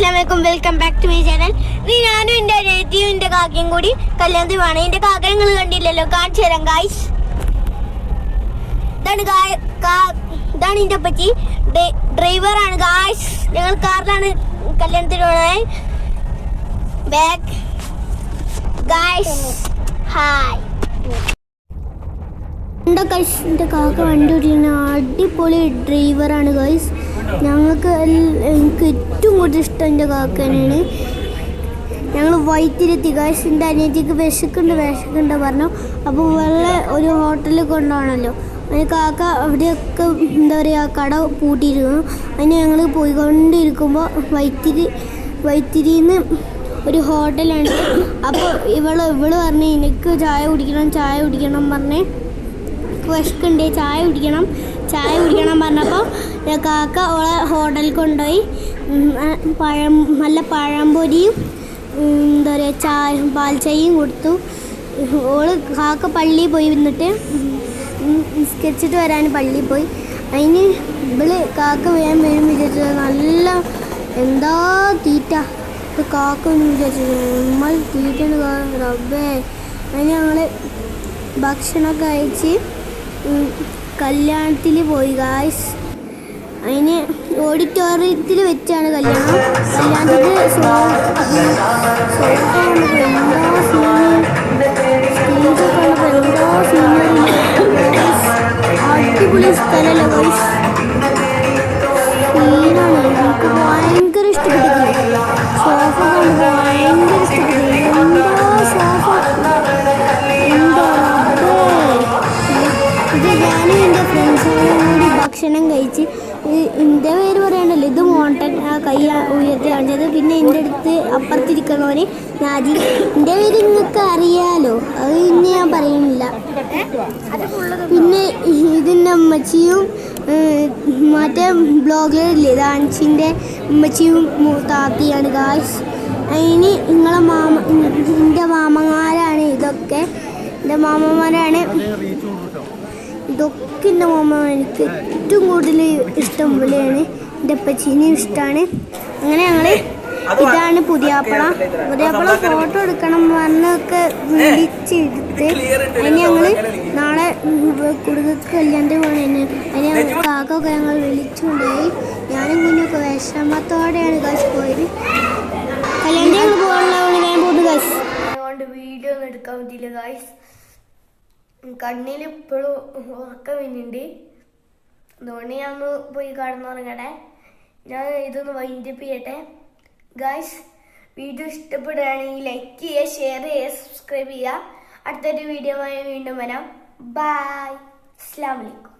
അസ്സലാമലൈക്കും welcome back to my channel നീ ഞാനും എന്റെ അനിയത്തിയും എന്റെ കാക്കയും കൂടി കല്യാണത്തിൽ വേണം എന്റെ കാക്ക നിങ്ങൾ കണ്ടില്ലല്ലോ. കാണിച്ചു തരാം ഗായ്സ് ഇതാണ് ഇതാണ് എന്റെ പറ്റി ഡ്രൈവറാണ് ഗായ്സ് ഞങ്ങൾ കാറിലാണ് കല്യാണത്തിന് പോണത് ബാക്ക് ഗായ്സ് ഹായ് എന്റെ ഗൈസ് എന്റെ കാക്ക വണ്ടി ഓടിക്കുന്ന അടിപൊളി ഡ്രൈവറാണ് ഗൈസ് ഞങ്ങൾക്ക് എനിക്ക് ഏറ്റവും കൂടുതൽ ഇഷ്ടം എന്റെ കാക്കനാണ് ഞങ്ങൾ വൈത്തിരിത്തി. തികാശിന്റെ അനിയത്തിക്ക് വിശക്കുണ്ട് വിശക്കുണ്ട് പറഞ്ഞു. അപ്പോൾ വെള്ള ഒരു ഹോട്ടലിൽ കൊണ്ടുപോകണമല്ലോ. അതിന് കാക്ക അവിടെയൊക്കെ എന്താ പറയുക കട പൂട്ടിയിരുന്നു. അതിന് ഞങ്ങൾ പോയിക്കൊണ്ടിരിക്കുമ്പോൾ വൈത്തിരി വൈത്തിരിന്ന് ഒരു ഹോട്ടലുണ്ട്. അപ്പോൾ ഇവൾ ഇവൾ പറഞ്ഞ് എനിക്ക് ചായ കുടിക്കണം ചായ കുടിക്കണം പറഞ്ഞ്. വിശക്കുണ്ട് ചായ കുടിക്കണം. ചായ കുടിക്കണം പറഞ്ഞപ്പോൾ കാക്ക ഓളെ ഹോട്ടലിൽ കൊണ്ടുപോയി. പഴം നല്ല പഴംപൊരിയും എന്താ പറയുക ചായ പാൽച്ചായയും ചായയും കൊടുത്തു. ഓൾ കാക്ക പള്ളിയിൽ പോയി വന്നിട്ട് നിസ്കരിച്ചിട്ട് വരാൻ പള്ളിയിൽ പോയി. അതിന് ഇവൾ കാക്ക വേഗം വരും വിചാരിച്ചത് നല്ല എന്താ തീറ്റ. കാക്ക ഒന്നും വിചാരിച്ചത് നമ്മൾ തീറ്റ റബ്ബേ. അതിന് ഞങ്ങൾ ഭക്ഷണമൊക്കെ കഴിച്ച് കല്യാണത്തിൽ പോയി ഗായ്സ് അതിന് ഓഡിറ്റോറിയത്തിൽ വെച്ചാണ് കല്യാണം. കല്യാണത്തിന് അടിപൊളി സ്ഥലമല്ല ഗായ്സ് ഭക്ഷണം കഴിച്ച് എന്റെ പേര് പറയണല്ലോ. ഇത് മോണ്ടൻ ആ കൈ ഉയർത്തി കാണിച്ചത്. പിന്നെ എന്റെ അടുത്ത് അപ്പുറത്തിരിക്കണവന് നാജി. എന്റെ പേര് നിങ്ങൾക്ക് അറിയാലോ. അത് ഇന്ന് ഞാൻ പറയുന്നില്ല പിന്നെ ഇതിന്റെ അമ്മച്ചിയും മറ്റേ ബ്ലോഗറില്ലേ ദാൻസിന്റെ അമ്മച്ചിയും താത്തയാണ്. ഗായ്സ് അതിന് നിങ്ങളെ മാമ എന്റെ മാമന്മാരാണ് ഇതൊക്കെ. എന്റെ മാമന്മാരാണ് ഇതൊക്കെ എന്റെ മാമ എനിക്ക് ഏറ്റവും കൂടുതൽ ഇഷ്ടം പോലെയാണ്. എന്റെ അപ്പച്ചീനെയും ഇഷ്ടമാണ് അങ്ങനെ ഞങ്ങൾ ഇതാണ് പുതിയാപ്പള. പുതിയാപ്പള ഫോട്ടോ എടുക്കണം വന്നൊക്കെ വിളിച്ചെടുത്ത് അതിന് ഞങ്ങൾ നാളെ കുടുക്കക്ക് കല്യാണത്തിന് പോകണേ അതിന് ഞങ്ങൾ കാക്കൊക്കെ ഞങ്ങൾ വിളിച്ചുകൊണ്ടുപോയി. ഞാനും കുഞ്ഞൊക്കെ വിഷമത്തോടെയാണ് കാശ് പോയത്. കല്യാണത്തിന് ഞങ്ങൾ പോകാനുള്ള ഞാൻ പോയിട്ട് കാശ് അതുകൊണ്ട് വീഡിയോ ഒന്നും എടുക്കാൻ പറ്റിയില്ല ഗായ്സ് കണ്ണിൽ ഇപ്പോഴും ഉറക്കം വരുന്നുണ്ട്. അതുകൊണ്ട് ഞാൻ ഒന്ന് പോയി കടന്നുറങ്ങട്ടെ. ഞാൻ ഇതൊന്ന് വൈൻഡപ്പ് ചെയ്യട്ടെ ഗായ്സ് വീഡിയോ ഇഷ്ടപ്പെടുകയാണെങ്കിൽ ലൈക്ക് ചെയ്യുക ഷെയർ ചെയ്യുക സബ്സ്ക്രൈബ് ചെയ്യുക. അടുത്തൊരു വീഡിയോ വീണ്ടും വരാം. ബായ് അസ്സാം വലൈക്കും